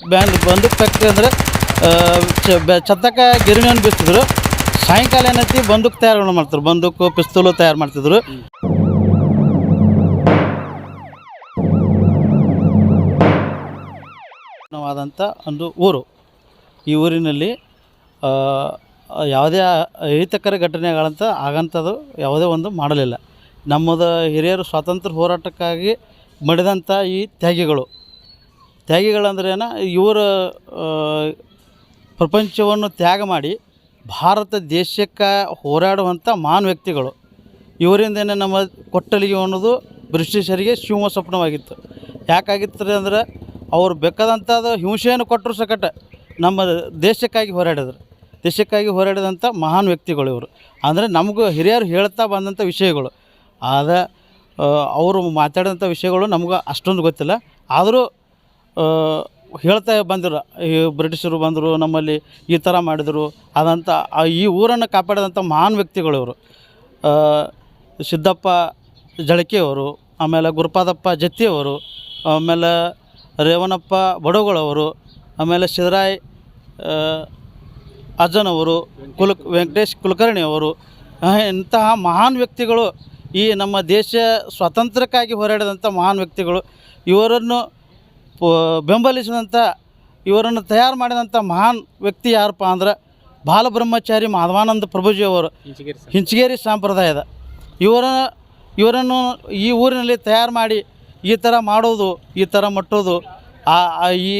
Band ಬಂದು factory ಅಂದರೆ ಛತ್ತಕ ಗಿರಣಿಯನ್ನು ಬಿಸ್ತಿದ್ರು ಸಾಯಂಕಾಲ ಏನೈತಿ? ಬಂದೂಕು ತಯಾರು ಮಾಡ್ತಾರೆ ಬಂದೂಕು, ಪಿಸ್ತೂಲು ತಯಾರು ಮಾಡ್ತಿದ್ರು. ಆದಂಥ ಒಂದು ಊರು. ಈ ಊರಿನಲ್ಲಿ ಯಾವುದೇ ಅಹಿತಕರ ಘಟನೆಗಳಂತ ಆಗಂಥದ್ದು ಯಾವುದೇ ಒಂದು ಮಾಡಲಿಲ್ಲ. ನಮ್ಮದು ಹಿರಿಯರು ಸ್ವಾತಂತ್ರ್ಯ ಹೋರಾಟಕ್ಕಾಗಿ ಮಡಿದಂಥ ಈ ತ್ಯಾಗಿಗಳು. ತ್ಯಾಗಿಗಳಂದ್ರೆ ಇವರ ಪ್ರಪಂಚವನ್ನು ತ್ಯಾಗ ಮಾಡಿ ಭಾರತ ದೇಶಕ್ಕೆ ಹೋರಾಡುವಂಥ ಮಹಾನ್ ವ್ಯಕ್ತಿಗಳು. ಇವರಿಂದನೇ ನಮ್ಮ ಕೊಟ್ಟಲಿಗೆ ಅನ್ನೋದು ಬ್ರಿಟಿಷರಿಗೆ ಶಿವ ಸ್ವಪ್ನವಾಗಿತ್ತು. ಯಾಕಾಗಿತ್ತು ಅಂದ್ರೆ, ಅವ್ರು ಬೇಕಾದಂಥದ್ದು ಹಿಂಸೆಯನ್ನು ಕೊಟ್ಟರು ಸಕಟ ನಮ್ಮ ದೇಶಕ್ಕಾಗಿ ಹೋರಾಡಿದ್ರು. ದೇಶಕ್ಕಾಗಿ ಹೋರಾಡಿದಂಥ ಮಹಾನ್ ವ್ಯಕ್ತಿಗಳು ಇವರು. ಅಂದರೆ ನಮಗೂ ಹಿರಿಯರು ಹೇಳ್ತಾ ಬಂದಂಥ ವಿಷಯಗಳು. ಆದ ಅವರು ಮಾತಾಡಿದಂಥ ವಿಷಯಗಳು ನಮ್ಗೆ ಅಷ್ಟೊಂದು ಗೊತ್ತಿಲ್ಲ. ಆದರೂ ಹೇಳ್ತಾ ಬಂದರು. ಈ ಬ್ರಿಟಿಷರು ಬಂದರು ನಮ್ಮಲ್ಲಿ ಈ ಥರ ಮಾಡಿದರು. ಅದಂಥ ಈ ಊರನ್ನು ಕಾಪಾಡಿದಂಥ ಮಹಾನ್ ವ್ಯಕ್ತಿಗಳು ಇವರು. ಸಿದ್ದಪ್ಪ ಜಳಕಿಯವರು ಆಮೇಲೆ ಗುರುಪಾದಪ್ಪ ಜತ್ತಿಯವರು ಆಮೇಲೆ ರೇವಣಪ್ಪ ಬಡೋಗಳವರು ಆಮೇಲೆ ಸಿದ್ದರಾಯ್ ಅಜ್ಜನವರು ಕುಲ ವೆಂಕಟೇಶ್ ಕುಲಕರ್ಣಿ ಅವರು ಆ, ಇಂತಹ ಮಹಾನ್ ವ್ಯಕ್ತಿಗಳು ಈ ನಮ್ಮ ದೇಶ ಸ್ವಾತಂತ್ರ್ಯಕ್ಕಾಗಿ ಹೋರಾಡಿದಂಥ ಮಹಾನ್ ವ್ಯಕ್ತಿಗಳು. ಇವರನ್ನು ಬೆಂಬಲಿಸಿದಂಥ ಇವರನ್ನು ತಯಾರು ಮಾಡಿದಂಥ ಮಹಾನ್ ವ್ಯಕ್ತಿ ಯಾರಪ್ಪ ಅಂದ್ರೆ ಬಾಲಬ್ರಹ್ಮಚಾರಿ ಮಾಧವಾನಂದ ಪ್ರಭುಜಿಯವರು ಹಿಂಚಗೇರಿ ಸಂಪ್ರದಾಯದ ಇವರ ಇವರನ್ನು ಈ ಊರಿನಲ್ಲಿ ತಯಾರು ಮಾಡಿ ಈ ಥರ ಮಾಡೋದು ಈ ಥರ ಮಟ್ಟೋದು ಆ ಈ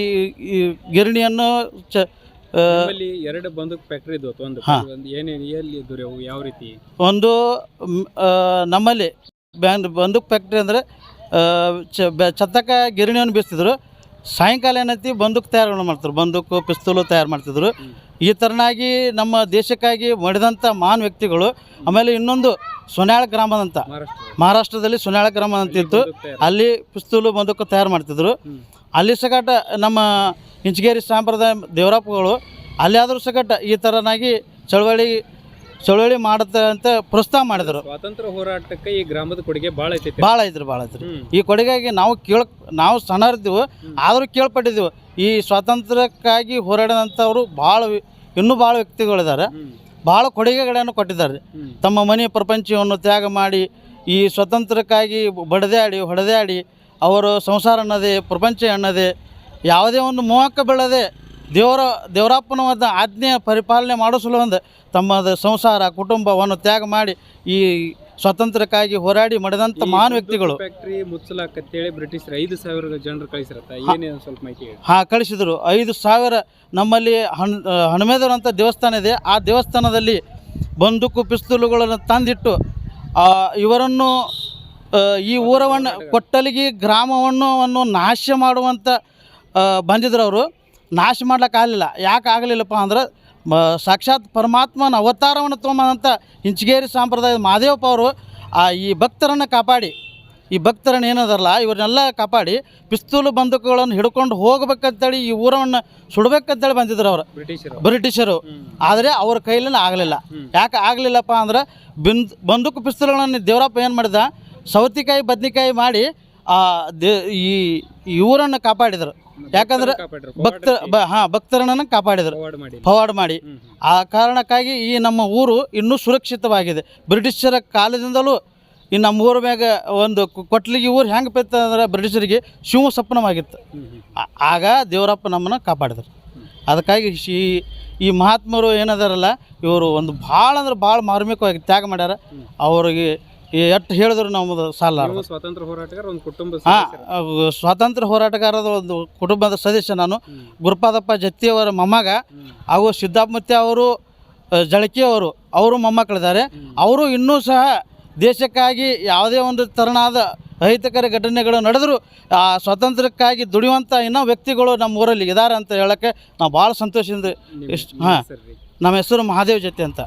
ಗಿರಣಿಯನ್ನು ಚ ಎರಡು ಬಂದೂಕ್ ಫ್ಯಾಕ್ಟ್ರಿ ಒಂದು ಏನೇನು ಎಲ್ಲಿ ದೊರೆಯವು ಯಾವ ರೀತಿ? ಒಂದು ನಮ್ಮಲ್ಲಿ ಬ್ಯಾಂಡ್ ಬಂದೂಕ್ ಫ್ಯಾಕ್ಟ್ರಿ ಅಂದರೆ ಛತ್ತಕ ಗಿರಣಿಯನ್ನು ಬೀಸ್ತಿದ್ರು. ಸಾಯಂಕಾಲ ಏನೈತಿ ಬಂದೂಕು ತಯಾರು ಮಾಡ್ತಾರೆ. ಬಂದೂಕು ಪಿಸ್ತೂಲು ತಯಾರು ಮಾಡ್ತಿದ್ರು. ಈ ಥರನಾಗಿ ನಮ್ಮ ದೇಶಕ್ಕಾಗಿ ಮಾಡಿದಂಥ ಮಹಾನ್ ವ್ಯಕ್ತಿಗಳು. ಆಮೇಲೆ ಇನ್ನೊಂದು ಸೊನ್ಯಾಳ ಗ್ರಾಮದಂತ. ಮಹಾರಾಷ್ಟ್ರ. ಮಹಾರಾಷ್ಟ್ರದಲ್ಲಿ ಸೊನ್ಯಾಳ ಗ್ರಾಮ ಅಂತಿತ್ತು ಅಲ್ಲಿ ಪಿಸ್ತೂಲು ಬಂದೂಕು ತಯಾರು ಮಾಡ್ತಿದ್ರು. ಅಲ್ಲಿ ಸಗಟ ನಮ್ಮ ಇಂಚಗೇರಿ ಸಂಪ್ರದಾಯ ದೇವರಪ್ಪಗಳು ಆದರೂ ಸಗಟ ಈ ಥರನಾಗಿ ಚಳವಳಿ ಚಳವಳಿ ಮಾಡುತ್ತೆ ಅಂತ ಪ್ರೋತ್ಸಾಹ ಮಾಡಿದ್ರು. ಸ್ವಾತಂತ್ರ್ಯ ಹೋರಾಟಕ್ಕೆ ಈ ಗ್ರಾಮದ ಕೊಡುಗೆ ಭಾಳ ಐತಿ ಭಾಳ ಐತ್ರಿ ಭಾಳ ಐತ್ರಿ. ಈ ಕೊಡುಗೆಗೆ ನಾವು ಕೇಳ ನಾವು ಸಣ್ಣರಿದ್ದೀವಿ ಆದರೂ ಕೇಳ್ಪಟ್ಟಿದ್ದೀವಿ. ಈ ಸ್ವಾತಂತ್ರ್ಯಕ್ಕಾಗಿ ಹೋರಾಡಿದಂಥವ್ರು ಭಾಳ ಇನ್ನೂ ಭಾಳ ವ್ಯಕ್ತಿಗಳಿದ್ದಾರೆ. ಬಹಳ ಭಾಳ ಕೊಡುಗೆಗಳನ್ನು ಕೊಟ್ಟಿದ್ದಾರೆ. ತಮ್ಮ ಮನೆ ಪ್ರಪಂಚವನ್ನು ತ್ಯಾಗ ಮಾಡಿ ಈ ಸ್ವಾತಂತ್ರ್ಯಕ್ಕಾಗಿ ಬಡದಾಡಿ ಹೊಡೆದಾಡಿ ಅವರು ಸಂಸಾರ ಅನ್ನೋದೇ ಪ್ರಪಂಚ ಅನ್ನೋದೇ ಯಾವುದೇ ಒಂದು ಮೋಹಕ್ಕೆ ಬೀಳದೆ ದೇವರ ದೇವರಪ್ಪನ ಆಜ್ಞೆಯ ಆಜ್ಞೆ ಪರಿಪಾಲನೆ ಮಾಡಿಸಲು ಒಂದು ತಮ್ಮದ ಸಂಸಾರ ಕುಟುಂಬವನ್ನು ತ್ಯಾಗ ಮಾಡಿ ಈ ಸ್ವಾತಂತ್ರ್ಯಕ್ಕಾಗಿ ಹೋರಾಡಿ ಮಾಡಿದಂಥ ಮಹಾನ್ ವ್ಯಕ್ತಿಗಳು. ಫ್ಯಾಕ್ಟ್ರಿ ಮುಚ್ಚಲಾಕತ್ತೇಳಿ ಬ್ರಿಟಿಷರು ಐದು ಸಾವಿರ ಜನರು ಕಳಿಸಿರತ್ತ. ಏನೇನು ಸ್ವಲ್ಪ ಮಾಹಿತಿ ಹಾಂ ಕಳಿಸಿದರು. ಐದು ಸಾವಿರ ನಮ್ಮಲ್ಲಿ ಹಣ್ ಅಂತ ದೇವಸ್ಥಾನ ಇದೆ. ಆ ದೇವಸ್ಥಾನದಲ್ಲಿ ಬಂದೂಕು ಪಿಸ್ತೂಲುಗಳನ್ನು ತಂದಿಟ್ಟು ಇವರನ್ನು ಈ ಊರವನ್ನು ಕೊಟ್ಟಲಿಗಿ ಗ್ರಾಮವನ್ನು ವನ್ನು ನಾಶ ಮಾಡುವಂಥ ಬಂದಿದ್ರು ಅವರು ನಾಶ ಮಾಡ್ಲಿಕ್ಕೆ ಆಗಲಿಲ್ಲ. ಯಾಕೆ ಆಗಲಿಲ್ಲಪ್ಪ ಅಂದ್ರೆ ಮ ಸಾಕ್ಷಾತ್ ಪರಮಾತ್ಮನ ಅವತಾರವನ್ನು ತೊಗೊಂಬಂದಂಥ ಇಂಚಗೇರಿ ಸಂಪ್ರದಾಯದ ಮಹಾದೇವಪ್ಪ ಅವರು ಆ ಈ ಭಕ್ತರನ್ನು ಕಾಪಾಡಿ. ಈ ಭಕ್ತರನ್ನು ಏನದಲ್ಲ ಇವ್ರನ್ನೆಲ್ಲ ಕಾಪಾಡಿ ಪಿಸ್ತೂಲು ಬಂದೂಕುಗಳನ್ನು ಹಿಡ್ಕೊಂಡು ಹೋಗ್ಬೇಕಂತೇಳಿ ಈ ಊರವನ್ನು ಸುಡ್ಬೇಕಂತೇಳಿ ಬಂದಿದ್ರು ಅವರು. ಬ್ರಿಟಿಷರು. ಆದರೆ ಅವ್ರ ಕೈಲಿ ಆಗಲಿಲ್ಲ. ಯಾಕೆ ಆಗಲಿಲ್ಲಪ್ಪ ಅಂದ್ರೆ ಬಿಂದ್ ಬಂದೂಕು ಪಿಸ್ತೂಲ್ಗಳನ್ನು ದೇವರಪ್ಪ ಏನು ಮಾಡಿದ ಸೌತಿಕಾಯಿ ಬದ್ನಿಕಾಯಿ ಮಾಡಿ ಆ ದೇ ಈ ಈ ಊರನ್ನು ಕಾಪಾಡಿದರು. ಯಾಕಂದ್ರೆ. ಭಕ್ತ ಹಾ ಭಕ್ತರನ್ನ ಕಾಪಾಡಿದ್ರು. Forward ಮಾಡಿ. ಆ ಕಾರಣಕ್ಕಾಗಿ ಈ ನಮ್ಮ ಊರು ಇನ್ನೂ ಸುರಕ್ಷಿತವಾಗಿದೆ. ಬ್ರಿಟಿಷರ ಕಾಲದಿಂದಲೂ ಈ ನಮ್ಮ ಊರ ಮ್ಯಾಗ ಒಂದು ಕೊಟ್ಲಿಗೆ ಊರು ಹೆಂಗೆ ಪೆತ್ತ ಅಂದ್ರೆ ಬ್ರಿಟಿಷರಿಗೆ ಶಿವ ಸ್ವಪ್ನವಾಗಿತ್ತು ಆಗ ದೇವರಪ್ಪ ನಮ್ಮನ್ನು ಕಾಪಾಡಿದ್ರು. ಅದಕ್ಕಾಗಿ ಈ ಈ ಮಹಾತ್ಮರು ಏನದಾರಲ್ಲ ಇವರು ಒಂದು ಭಾಳ ಅಂದ್ರೆ ಭಾಳ ಮಾರ್ಮಿಕವಾಗಿ ತ್ಯಾಗ ಮಾಡ್ಯಾರ. ಅವ್ರಿಗೆ ಎಷ್ಟು ಹೇಳಿದ್ರು ನಮ್ಮದು ಸಾಲ ಸ್ವಾತಂತ್ರ್ಯ ಹೋರಾಟಗಾರ ಒಂದು ಕುಟುಂಬ ಹಾಂ ಸ್ವಾತಂತ್ರ್ಯ ಹೋರಾಟಗಾರದ ಒಂದು ಕುಟುಂಬದ ಸದಸ್ಯ ನಾನು. ಗುರುಪಾದಪ್ಪ ಜತ್ತಿಯವರ ಮೊಮ್ಮಗ. ಹಾಗೂ ಸಿದ್ದಾಪತ್ಯ ಅವರು ಜಳಕಿ ಜಳಕಿಯವರು ಅವರು ಮೊಮ್ಮಕ್ಕಳಿದ್ದಾರೆ. ಅವರು ಇನ್ನೂ ಸಹ ದೇಶಕ್ಕಾಗಿ ಯಾವುದೇ ಒಂದು ತರನಾದ ಅಹಿತಕರ ಘಟನೆಗಳು ನಡೆದರೂ ಆ ಸ್ವಾತಂತ್ರ್ಯಕ್ಕಾಗಿ ದುಡಿಯುವಂಥ ಇನ್ನೂ ವ್ಯಕ್ತಿಗಳು ನಮ್ಮ ಊರಲ್ಲಿ ಇದ್ದಾರೆ ಅಂತ ಹೇಳೋಕ್ಕೆ ನಾವು ಭಾಳ ಸಂತೋಷದಿಂದ ಇಷ್ಟು ಹಾಂ. ನಮ್ಮ ಹೆಸರು ಮಹಾದೇವ್ ಜೊತೆ ಅಂತ.